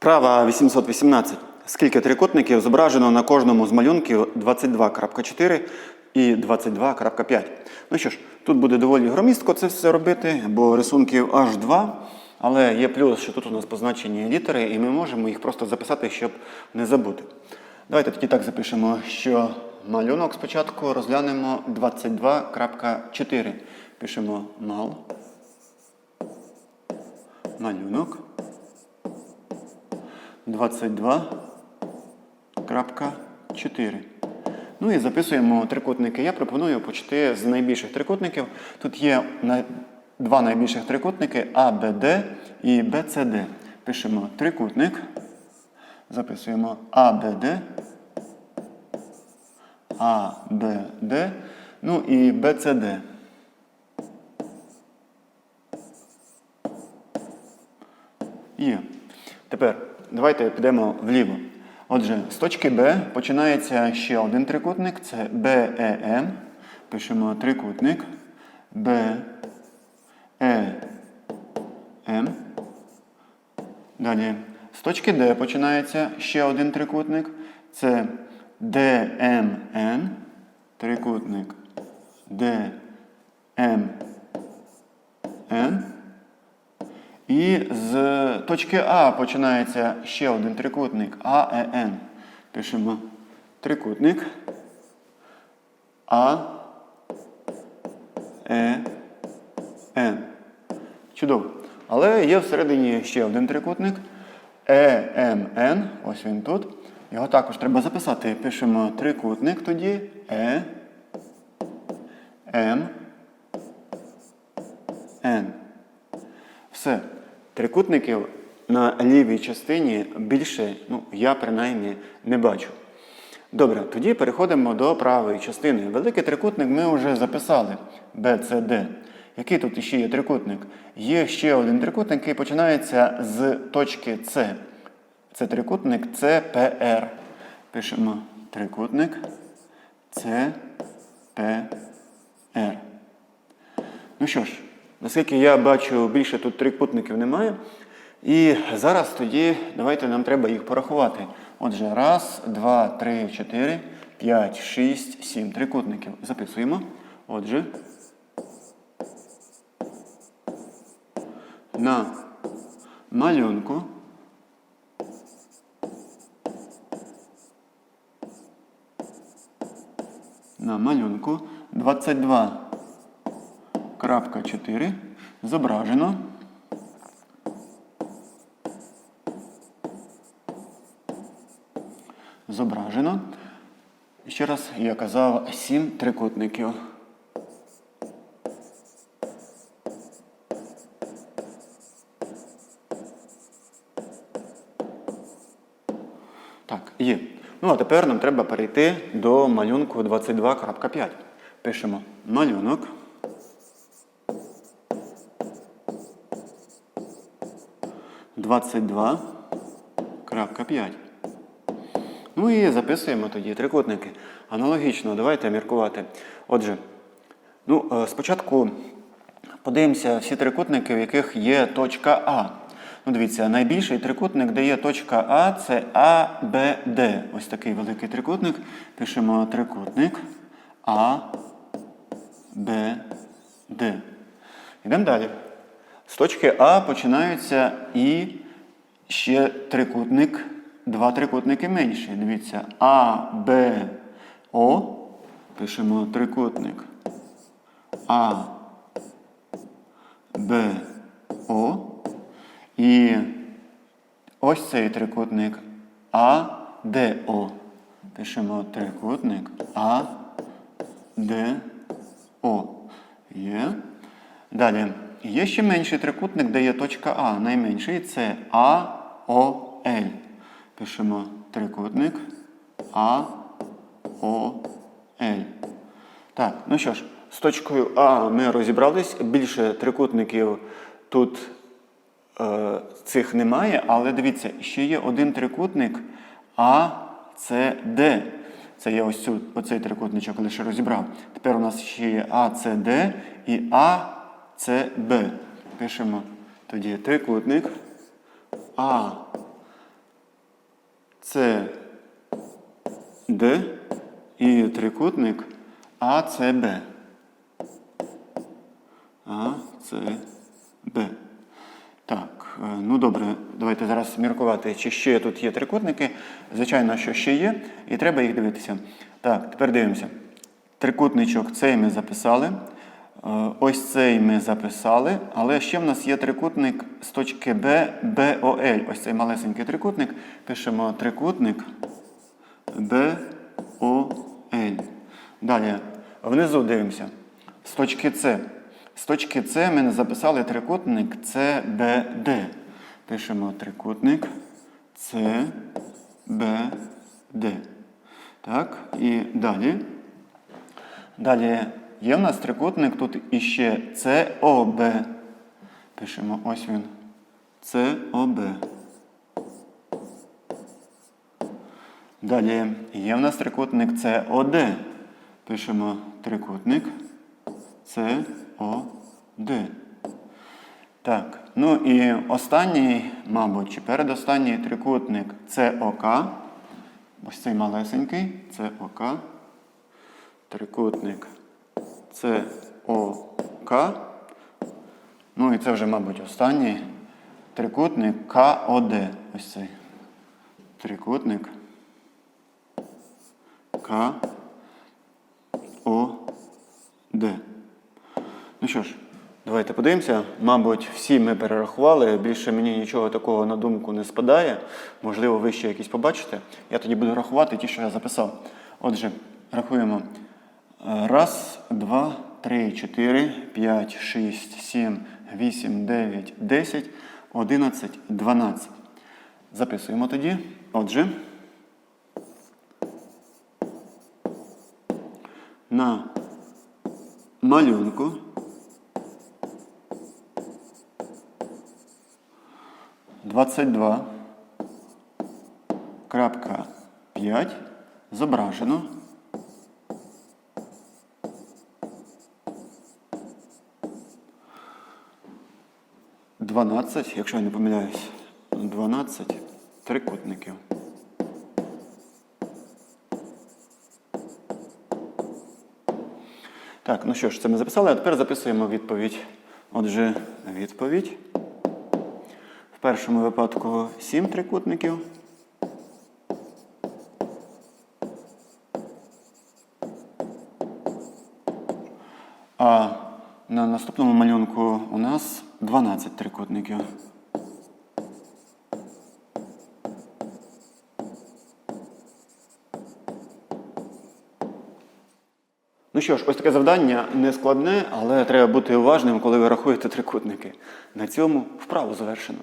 Вправа 818. Скільки трикутників зображено на кожному з малюнків 22.4 і 22.5. Ну що ж, тут буде доволі громістко це все робити, бо рисунків аж два. Але є плюс, що тут у нас позначені літери, і ми можемо їх просто записати, щоб не забути. Давайте тоді так запишемо, що малюнок спочатку розглянемо 22.4. Пишемо мал. Малюнок. 22.4. Ну і записуємо трикутники. Я пропоную почати з найбільших трикутників. Тут є два найбільших трикутники ABD і BCD. Пишемо трикутник. Записуємо ABD. ABD. Ну і BCD. Є. Тепер давайте підемо вліво. Отже, з точки Б починається ще один трикутник, це BEM. Пишемо трикутник BEM. Далі. З точки Д починається ще один трикутник. Це DMN. Трикутник DMN. І з точки А починається ще один трикутник АЕН. Пишемо трикутник А Е Н. Чудово. Але є всередині ще один трикутник ЕМН. Ось він тут. Його також треба записати. Пишемо трикутник тоді Е М Н. Все. Трикутників на лівій частині більше, ну, я принаймні не бачу. Добре, тоді переходимо до правої частини. Великий трикутник ми вже записали BCD. Який тут ще є трикутник? Є ще один трикутник, який починається з точки С. Це трикутник CPR. Пишемо трикутник CPR. Ну що ж, наскільки я бачу, більше тут трикутників немає. І зараз тоді давайте нам треба їх порахувати. Отже, раз, два, три, чотири, п'ять, шість, сім трикутників. Записуємо. Отже. На малюнку. На малюнку 22 крапка 4 зображено. Зображено. Ще раз я казав сім трикутників. Так, є. Ну а тепер нам треба перейти до малюнку 22.5. Пишемо малюнок. Двадцять два крапка п'ять. Ну і записуємо тоді трикутники. Аналогічно, давайте міркувати. Отже, ну, е, спочатку подивимося всі трикутники, в яких є точка А. Ну, дивіться, найбільший трикутник, де є точка А, це АБД. Ось такий великий трикутник. Пишемо трикутник А, Б, Д. Йдемо далі. З точки А починаються і ще трикутник, два трикутники менші. Дивіться, А, Б, О. Пишемо трикутник А, Б, О. І ось цей трикутник А, Д, О. Пишемо трикутник А, Д, О. Є. Далі. Є ще менший трикутник, де є точка А. Найменший це А, О, Л. Пишемо трикутник А, О, Л. Так, ну що ж, з точкою А ми розібрались. Більше трикутників тут е, цих немає, але дивіться, ще є один трикутник А, С, Д. Це я ось цю, оцей трикутничок лише розібрав. Тепер у нас ще є А, С, Д і А, С, Б. Пишемо тоді трикутник А, С Д і трикутник АЦБ. АЦБ. Так, е, ну добре, давайте зараз міркувати, чи ще тут є трикутники. Звичайно, що ще є, і треба їх дивитися. Так, тепер дивимося. Трикутничок цей ми записали. Е, Ось цей ми записали, але ще в нас є трикутник з точки Б, БОЛ. Ось цей малесенький трикутник. Пишемо трикутник БОЛ. Далі, внизу дивимося. З точки С. З точки С ми записали трикутник CBD. Пишемо трикутник CBD. Так, і далі. Далі є в нас трикутник тут іще COB. Пишемо ось він. COB. Далі є в нас трикутник COD. Пишемо трикутник COD. Так, ну і останній, мабуть, чи передостанній трикутник COK. Ось цей малесенький COK. Трикутник COK. Ну і це вже, мабуть, останній трикутник КОД. Ось цей. Трикутник К. О. Ну що ж, давайте подивимося. Мабуть, всі ми перерахували. Більше мені нічого такого на думку не спадає. Можливо, ви ще якісь побачите. Я тоді буду рахувати ті, що я записав. Отже, рахуємо. Раз, два, три, чотири, п'ять, шість, сім, вісім, дев'ять, десять, одинадцять, дванадцять. Записуємо тоді. Отже. на малюнку двадцять два крапка п'ять зображено дванадцять, якщо я не помиляюсь, дванадцять трикутників. Так, ну що ж, це ми записали, а тепер записуємо відповідь. Отже, відповідь. В першому випадку 7 трикутників. А на наступному малюнку у нас 12 трикутників. Ну що ж, ось таке завдання не складне, але треба бути уважним, коли ви рахуєте трикутники. На цьому вправу завершено.